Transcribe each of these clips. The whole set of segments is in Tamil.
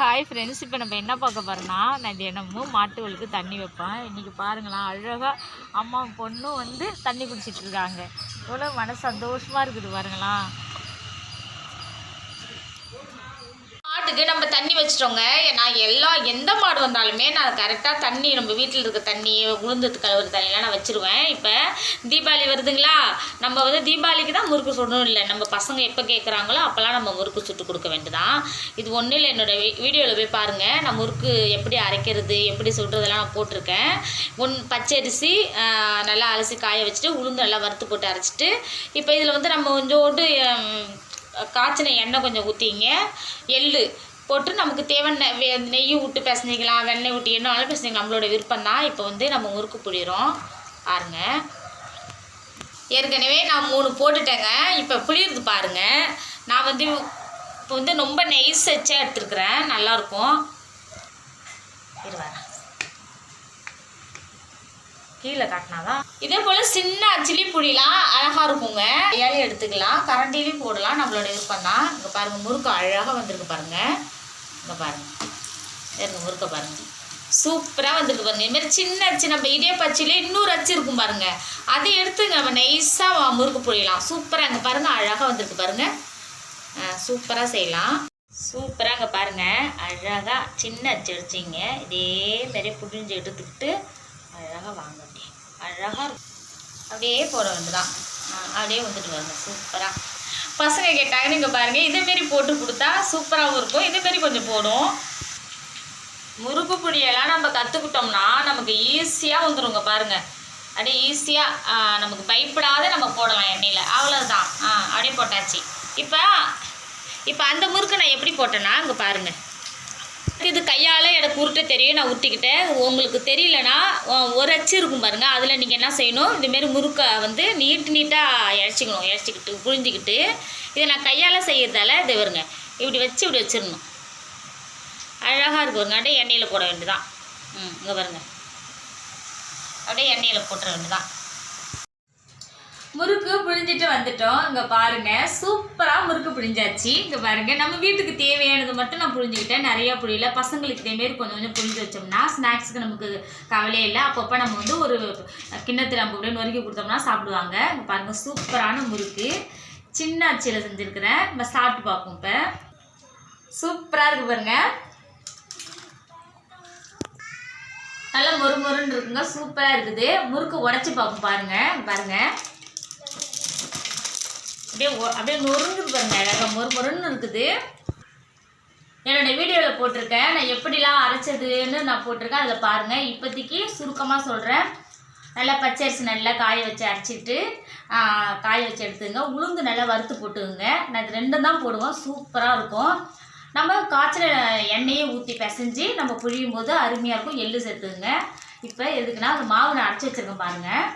ஹாய் ஃப்ரெண்ட்ஸ் இப்போ நம்ம என்ன பார்க்க போகிறோன்னா நான் தினமும் மாட்டுகளுக்கு தண்ணி வைப்பேன். இன்றைக்கி பாருங்களேன் அழகாக அம்மா பொண்ணும் வந்து தண்ணி குடிச்சிட்ருக்காங்க எவ்வளோ மன சந்தோஷமாக இருக்குது பாருங்களேன். வந்து நம்ம தண்ணி வச்சிட்டோங்க. நான் எல்லா எந்த மாடு வந்தாலுமே நான் கரெக்டாக தண்ணி நம்ம வீட்டில் இருக்க தண்ணி உளுந்தத்து கழுவுற தண்ணியெலாம் நான் வச்சிருவேன். இப்போ தீபாவளி வருதுங்களா? நம்ம வந்து தீபாவளிக்கு தான் முறுக்கு சுடணும் இல்லை. நம்ம பசங்க எப்போ கேட்குறாங்களோ அப்போல்லாம் நம்ம முறுக்கு சுட்டு கொடுக்க வேண்டியதான் இது ஒன்றும் இல்லை. என்னோட வீடியோவில் போய் பாருங்கள் நான் முறுக்கு எப்படி அரைக்கிறது எப்படி சுடுறதெல்லாம் நான் போட்டிருக்கேன். ஒன் பச்சரிசி நல்லா அலசி காய வச்சுட்டு உளுந்து நல்லா வறுத்து போட்டு அரைச்சிட்டு இப்போ இதில் வந்து நம்ம கொஞ்சோண்டு காய்ச்சின எண்ணெய் கொஞ்சம் ஊற்றிங்க எள்ளு. போட்டு நமக்கு தேவையான வெ- நெய் விட்டு பிசைஞ்சிக்கலாம் வெண்ணெய் விட்டு என்ன வேணாலும் பிசைஞ்சிக்கலாம் நம்மளோட விருப்பம் தான். இப்போ வந்து நம்ம முறுக்கு புளிகிறோம் பாருங்க. ஏற்கனவே நான் மூணு போட்டுட்டேங்க. இப்போ புளியுறது பாருங்க. நான் வந்து இப்போ வந்து ரொம்ப நெய்ஸ் வச்சே எடுத்துருக்குறேன். நல்லாயிருக்கும். இருவாரேன் கீழே காட்டினாதான் இதே போல் சின்ன அச்சிலி புளிலாம் அழகாக இருக்குங்க. ஏழை எடுத்துக்கலாம். கரண்டிலையும் போடலாம். நம்மளோட விருப்பம் தான். இங்கே பாருங்கள் முறுக்கு அழகாக வந்திருக்கு பாருங்கள் இங்கே பாருங்கள் இருங்க முறுக்க பாருங்கள் சூப்பராக வந்திருக்கு பாருங்க. இதுமாரி சின்ன அச்சு நம்ம இதே பச்சிலே இன்னொரு அச்சு இருக்கும் பாருங்க. அதை எடுத்து நம்ம நைஸாக முறுக்கு புழியலாம் சூப்பராக இங்கே பாருங்கள் அழகாக வந்திருக்கு பாருங்கள் சூப்பராக செய்யலாம். சூப்பராக இங்கே பாருங்கள் அழகாக சின்ன அச்சு அடிச்சிங்க இதே மாதிரி புழிஞ்சு எடுத்துக்கிட்டு அழகாக வாங்க. அப்படியே அழகாக இருக்கும். அப்படியே போட வேண்டியதான் அப்படியே வந்துட்டு வாங்க சூப்பராக பசங்க கேட்டாங்க நீங்கள் பாருங்கள் இதேமாரி போட்டு கொடுத்தா சூப்பராகவும் இருக்கும். இதேமாரி கொஞ்சம் போடும். முறுக்கு பொடியெல்லாம் நம்ம கற்றுக்கிட்டோம்னா நமக்கு ஈஸியாக வந்துடுங்க பாருங்கள் அப்படியே ஈஸியாக நமக்கு பயப்படாத நம்ம போடலாம் எண்ணெயில். அவ்வளோதான் ஆ அப்படியே போட்டாச்சு. இப்போ இப்போ அந்த முறுக்கு நான் எப்படி போட்டேன்னா அங்கே பாருங்கள் இது கையால் எனக்கு உருட்ட தெரியும் நான் உருட்டிக்கிட்டேன். உங்களுக்கு தெரியலனா ஒரு அச்சு இருக்கும் பாருங்கள் அதில் நீங்கள் என்ன செய்யணும் இதுமாரி முறுக்கை வந்து நீட்டு நீட்டாக இழைச்சிக்கணும் இழைச்சிக்கிட்டு புழிஞ்சிக்கிட்டு. இதை நான் கையால் செய்கிறதால இது வருங்க இப்படி வச்சு இப்படி வச்சிடணும். அழகாக இருக்கு வருங்க அப்படியே எண்ணெயில் போட வேண்டியதான் ம் இங்கே பாருங்கள் அப்படியே எண்ணெயில் போட்டுற வேண்டியதான் முறுக்கு புழிஞ்சிட்டு வந்துட்டோம். இங்கே பாருங்க சூப்பராக முறுக்கு புழிஞ்சாச்சு. இங்கே பாருங்க நம்ம வீட்டுக்கு தேவையானது மட்டும் நான் புழிஞ்சுக்கிட்டேன். நிறையா புழியல. பசங்களுக்கு இதேமாரி கொஞ்சம் கொஞ்சம் புழிஞ்சு வச்சோம்னா ஸ்நாக்ஸுக்கு நமக்கு கவலையே இல்லை. அப்பப்போ நம்ம வந்து ஒரு கிண்ணத்தில் நம்ம அப்படியே நொறுக்கி கொடுத்தோம்னா சாப்பிடுவாங்க. இங்கே பாருங்க சூப்பரான முறுக்கு. சின்ன அச்சியில் செஞ்சுருக்கிறேன். நம்ம சாப்பிட்டு பார்ப்போம் இப்போ. சூப்பராக இருக்கு பாருங்க. நல்லா மொறு மொறுன்னு இருக்குங்க. சூப்பராக இருக்குது. முறுக்கு உடச்சி பார்ப்போம் பாருங்கள் பாருங்கள் அப்படியே அப்படியே நொறுங்குது பாருங்க அழகாக மொறு மொறுன்னு இருக்குது. என்னோடய வீடியோவில் போட்டிருக்கேன். நான் எப்படிலாம் அரைச்சதுன்னு நான் போட்டிருக்கேன். அதில் பாருங்கள் இப்போதைக்கு சுருக்கமாக சொல்கிறேன் நல்லா பச்சரிசி நல்லா காய வச்சு அரைச்சிட்டு காய வச்சு எடுத்துங்க. உளுந்து நல்லா வறுத்து போட்டுக்குங்க. நான் இது ரெண்டும் தான் போடுவோம் சூப்பராக இருக்கும். நம்ம காய்ச்சல எண்ணெயை ஊற்றி பிசைஞ்சு நம்ம புழியும் போது அருமையாக இருக்கும். எள்ளு சேர்த்துக்குங்க. இப்போ எதுக்குன்னா அந்த மாவு நான் அரைச்சி வச்சுருக்கேன் பாருங்கள்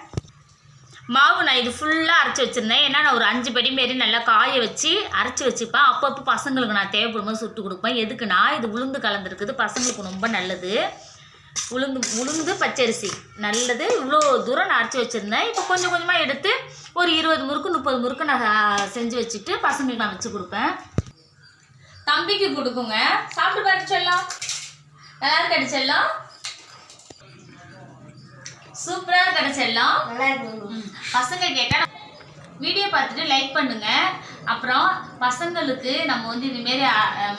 மாவு நான் இது ஃபுல்லாக அரைச்சி வச்சுருந்தேன். ஏன்னா நான் ஒரு அஞ்சு படி மாரி நல்லா காய வச்சு அரைச்சி வச்சுப்பேன். அப்பப்போ பசங்களுக்கு நான் தேவைப்படும் போது சுட்டு கொடுப்பேன். எதுக்குன்னா இது உளுந்து கலந்துருக்குது. பசங்களுக்கு ரொம்ப நல்லது. உளுந்து உளுந்து பச்சரிசி. நல்லது. இவ்வளோ தூரம் நான் அரைச்சி வச்சுருந்தேன். இப்போ கொஞ்சம் கொஞ்சமாக எடுத்து ஒரு இருபது முறுக்கு முப்பது முறுக்கு நான் செஞ்சு வச்சுட்டு பசங்களுக்கு நான் வச்சு கொடுப்பேன். தம்பிக்கு கொடுக்குங்க. சாப்பிட்டு பாரு செல்லம். நல்லா இருக்கு செல்லம்? சூப்பராக இருக்கு அடி செல்லம் ம். பசங்க கேட்டால் வீடியோ பார்த்துட்டு லைக் பண்ணுங்க. அப்புறம் பசங்களுக்கு நம்ம வந்து இதுமாரி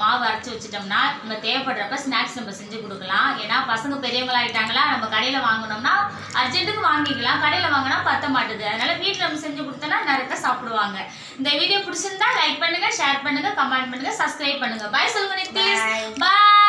மாவு அரைச்சி வச்சிட்டோம்னா நம்ம தேவைப்படுறப்ப ஸ்நாக்ஸ் நம்ம செஞ்சு கொடுக்கலாம். ஏன்னா பசங்க பெரியவங்களாயிட்டாங்களா நம்ம கடையில் வாங்கினோம்னா அர்ஜென்ட்டுக்கு வாங்கிக்கலாம். கடையில் வாங்கினா பத்த மாட்டுது. அதனால வீட்டில் நம்ம செஞ்சு கொடுத்தோன்னா நிறைய சாப்பிடுவாங்க. இந்த வீடியோ பிடிச்சிருந்தா லைக் பண்ணுங்க ஷேர் பண்ணுங்க கமெண்ட் பண்ணுங்க சப்ஸ்கிரைப் பண்ணுங்க. பாய் சொல்லுங்க நித்திஷ் பாய்